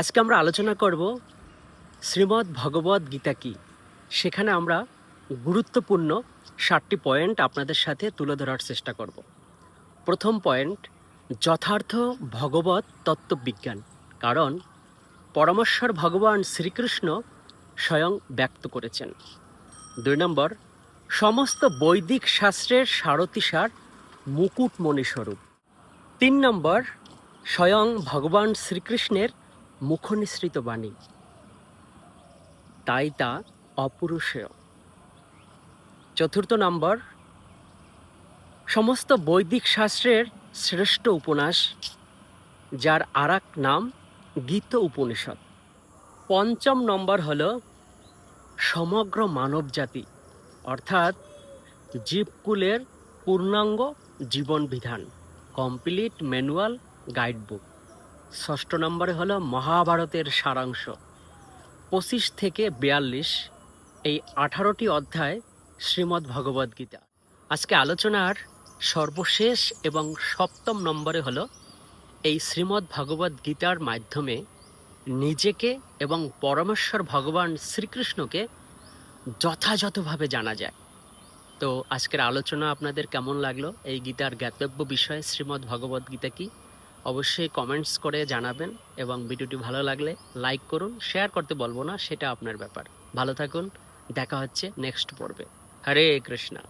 আজকে আমরা আলোচনা করব শ্রীমদ্ ভগবদ গীতা কি? সেখানে আমরা গুরুত্বপূর্ণ ষাটটি পয়েন্ট আপনাদের সাথে তুলে ধরার চেষ্টা করব। প্রথম পয়েন্ট, যথার্থ ভগবত তত্ত্ববিজ্ঞান, কারণ পরমেশ্বর ভগবান শ্রীকৃষ্ণ স্বয়ং ব্যক্ত করেছেন। দুই নম্বর, সমস্ত বৈদিক শাস্ত্রের সারথিসার মুকুটমণি স্বরূপ। তিন নম্বর, স্বয়ং ভগবান শ্রীকৃষ্ণের মুখনিসৃত বাণী। তাই তা অপুরুষেয়। চতুর্থ নম্বর, সমস্ত বৈদিক শাস্ত্রের শ্রেষ্ঠ উপন্যাস, যার আরাক নাম গীত উপনিষদ। পঞ্চম নম্বর হল সমগ্র মানবজাতি অর্থাৎ জীবকুলের পূর্ণাঙ্গ জীবন বিধান কমপ্লিট ম্যানুয়াল গাইডবুক। ষষ্ঠ নম্বরে হলো মহাভারতের সারাংশ। পঁচিশ থেকে বিয়াল্লিশ এই আঠারোটি অধ্যায় শ্রীমদ্ ভগবদ গীতা। আজকে আলোচনার সর্বশেষ এবং সপ্তম নম্বরে হলো এই শ্রীমদ্ ভগবদ গীতার মাধ্যমে নিজেকে এবং পরমেশ্বর ভগবান শ্রীকৃষ্ণকে যথাযথভাবে জানা যায়। তো আজকের আলোচনা আপনাদের কেমন লাগল? এই গীতার জ্ঞাতব্য বিষয়ে শ্রীমদ্ ভগবদ গীতা কি? অবশ্যই কমেন্টস করে জানাবেন এবং ভিডিওটি ভালো লাগলে লাইক করুন শেয়ার করতে বলব না, সেটা আপনার ব্যাপার। ভালো থাকুন, দেখা হচ্ছে নেক্সট পর্বে। হরে কৃষ্ণা।